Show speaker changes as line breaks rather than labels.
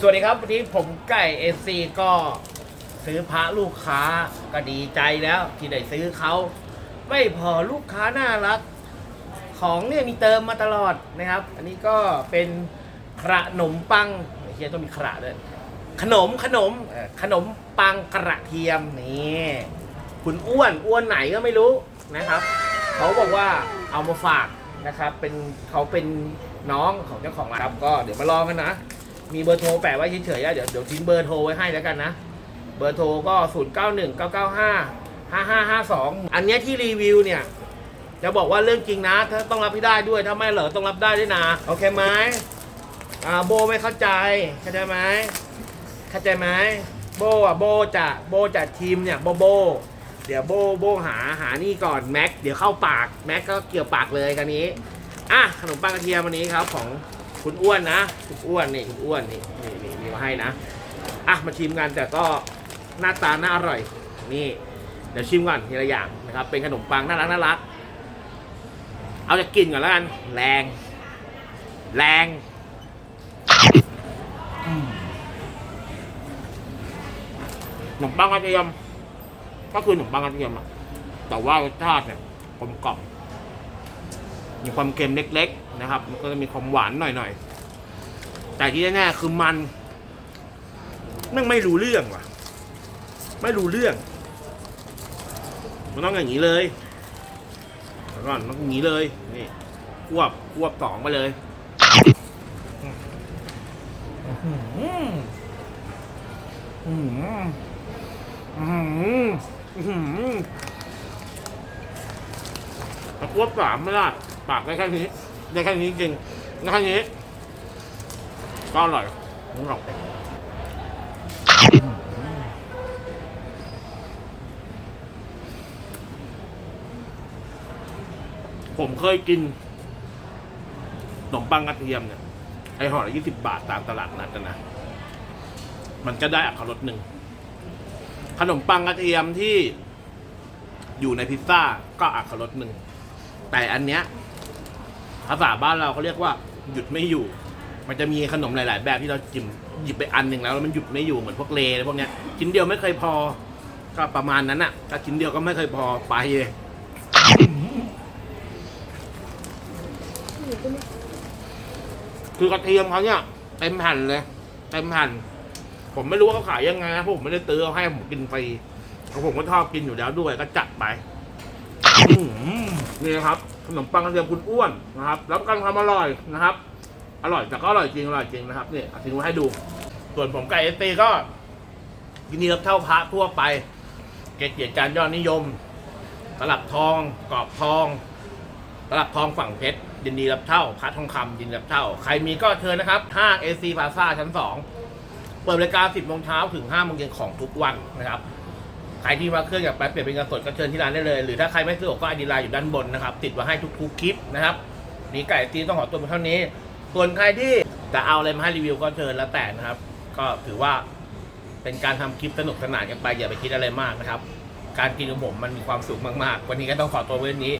สวัสดีครับ วันนี้ผมไก่เอซีก็ซื้อพระลูกค้าก็ดีใจแล้วที่ได้ซื้อเขา ไม่พอลูกค้าน่ารัก ของเนี่ยมีเติมมาตลอดนะครับ อันนี้ก็เป็นขนมปังเฮียต้องมีขระด้วยขนมขนมขนมปังกระเทียมนี่คุณอ้วนอ้วนไหนก็ไม่รู้นะครับ เขาบอกว่าเอามาฝากนะครับ เป็นเขาเป็นน้องของเจ้าของร้านครับก็เดี๋ยวมาลองกันนะ มีเบอร์โทรแปะไว้เฉยๆแล้วเดี๋ยวเดี๋ยวทิ้งเบอร์โทรไว้ให้แล้วกันนะ เบอร์โทรก็ 0 9 1 9 9 5 5 5 5 2 อันเนี้ยที่รีวิวเนี่ยจะบอกว่าเรื่องจริงนะ ถ้าต้องรับให้ได้ด้วย ถ้าไม่เหรอต้องรับได้ด้วยนะ โอเคไหมอ่าโบไม่เข้าใจเข้าใจไหมเข้าใจไหมโบอะโบจะโบจะทีมเนี่ยโบโบ เดี๋ยวโบโบหาหานี่ก่อนแม็กเดี๋ยวเข้าปากแม็กก็เกี่ยวปากเลยกันนี้อะขนมปังกระเทียมวันนี้ครับของ คุณอ้วนนะคุณอ้วนนี่คุณอ้วนนี่นี่นี่มีมาให้นะอะมาชิมกันแต่ก็หน้าตาน่าอร่อย นี่ เดี๋ยวชิมก่อนทีละอย่างนะครับ เป็นขนมปังน่ารักน่ารัก เอาจะกินก่อนแล้วกัน แรง แรงขนมปังกระเทียม ก็คือขนมปังกระเทียมอะแต่ว่ารสชาติเนี่ยกลมกล่อมมีความเค็มเล็กๆ นะครับ มันก็จะมีความหวานหน่อยๆ แต่ที่แน่ๆคือมันมันไม่รู้เรื่องว่ะ ไม่รู้เรื่อง มันต้องอย่างนี้เลยเดี๋ยวก่อนต้องอย่างนี้เลย นี่ควบควบสองไปเลยอื้อหืออื้อหืออื้อหืออื้อหือแต่ควบสามไม่ได้ปากได้แค่นี้ ได้แค่นี้จริงได้แค่นี้ก็อร่อยอร่อยผมเคยกินขนมปังกระเทียมเนี่ยไอห่อละยี่สิบบาทตามตลาดนัดนะนะมันจะได้อัตรสหนึ่ง ขนมปังกระเทียมที่อยู่ในพิซซ่าก็อัตรสหนึ่ง แต่อันเนี้ย ภาษาบ้านเราเขาเรียกว่าหยุดไม่อยู่ มันจะมีขนมหลาย ๆ แบบที่เราจิมหยิบไปอันหนึ่งแล้วแล้วมันหยุดไม่อยู่เหมือนพวกเลอะไรพวกเนี้ยชิ้นเดียวไม่เคยพอก็ประมาณนั้นอะถ้าชิ้นเดียวก็ไม่เคยพอไปเลยคือกระเทียมเขาเนี่ยเต็มแผ่นเลยเต็มแผ่นผมไม่รู้ว่าเขาขายยังไงนะผมไม่ได้ตื้อเขาให้ผมกินฟรีเพราะผมก็ชอบกินอยู่แล้วด้วยก็จัดไป อื้อหือ นี่นะครับขนมปังกระเทียมคุณอ้วนนะครับรับประกันความอร่อยนะครับ อร่อยแต่ก็อร่อยจริงอร่อยจริงนะครับนี่เอาทิ้งไว้ให้ดู ส่วนผมไก่เอสตีก็ยินดีรับเท่าพระทั่วไป เกจิอาจารย์ยอดนิยมตลับทองกรอบทองตลับทองฝั่งเพชรยินดีรับเท่าพระทองคำยินดีรับเท่า ใครมีก็เชิญนะครับห้าง AC Plaza ชั้น2เปิดบริการ10โมงเช้าถึง5โมงเย็นของทุกวันนะครับ ใครที่มาเครื่องอยากไปเปลี่ยนเป็นเงินสดก็เชิญที่ร้านได้เลย หรือถ้าใครไม่สะดวกก็ไอดีไลน์อยู่ด้านบนนะครับ ติดไว้ให้ทุกๆคลิปนะครับมีไก่ตีต้องขอตัวเพียงเท่านี้ ส่วนใครที่จะเอาอะไรมาให้รีวิวก็เชิญแล้วแต่นะครับ ก็ถือว่าเป็นการทำคลิปสนุกสนานกันไปอย่าไปคิดอะไรมากนะครับ การกินของผมมันมีความสุขมากๆ วันนี้ก็ต้องขอตัวเว้เท่านี้